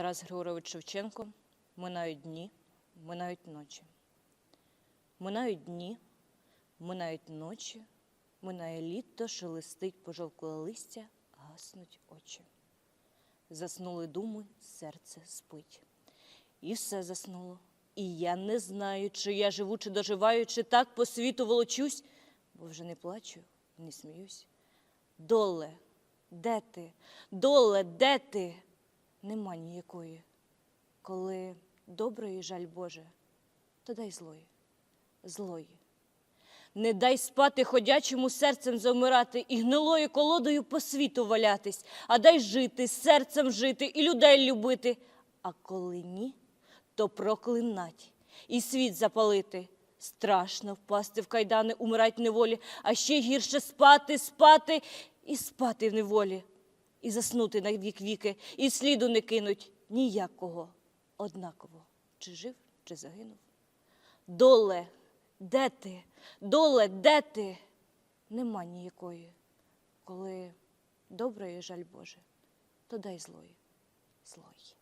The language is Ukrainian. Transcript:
Тарас Григорович Шевченко. Минають дні, минають ночі. Минають дні, минають ночі, минає літо, шелестить пожовкле листя, гаснуть очі. Заснули думи, серце спить. І все заснуло. І я не знаю, чи я живу, чи доживаю, чи так по світу волочусь, бо вже не плачу, не сміюсь. Доле, де ти? Доле, де ти? Нема ніякої. Коли доброї жаль Боже, то дай злої, злої. Не дай спати ходячому серцем завмирати і гнилою колодою по світу валятись, а дай жити, серцем жити і людей любити. А коли ні, то проклинать і світ запалити. Страшно впасти в кайдани, умирать неволі, а ще гірше спати, спати і спати в неволі, і заснути на вік віки, і сліду не кинуть ніякого однаково, чи жив, чи загинув. Доле, де ти? Доле, де ти? Нема ніякої. Коли доброї жаль Боже, то дай злої, злої.